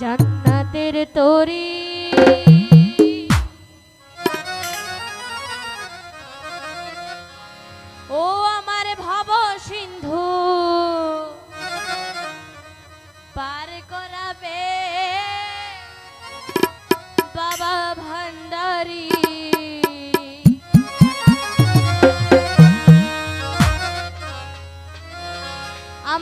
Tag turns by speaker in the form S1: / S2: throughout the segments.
S1: জান্নাতের তোরি। ও আমার ভব সিন্ধু পার করাবে বাবা ভান্ডারী।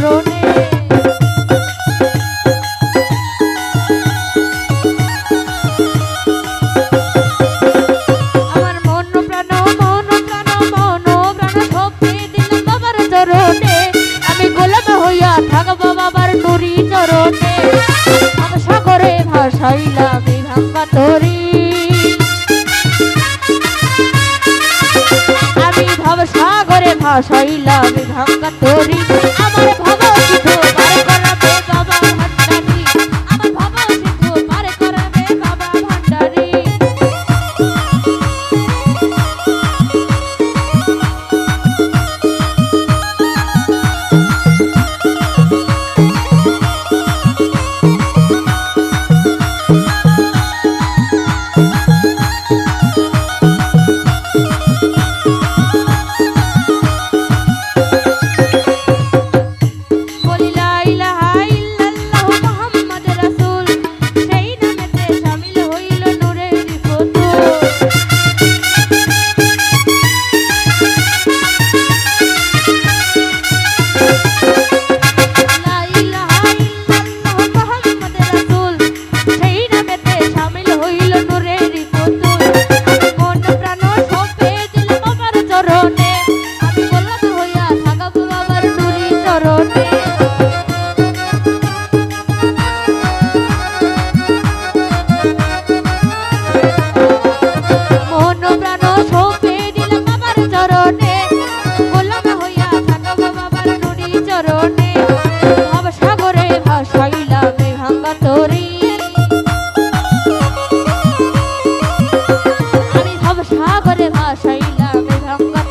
S1: চরণে আমার মন প্রাণ মন প্রাণ মন প্রাণ ভক্তি দিলাম বাবার চরণে। আমি গোলাম হইয়া থাকব বাবার নুরি চরণে। আমি সাগরে ভাসাইলাম ভাঙ্গা তরি। আমি ভাব সাগরে ভাসাইলাম ভাঙ্গা তরি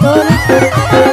S1: Oh, oh,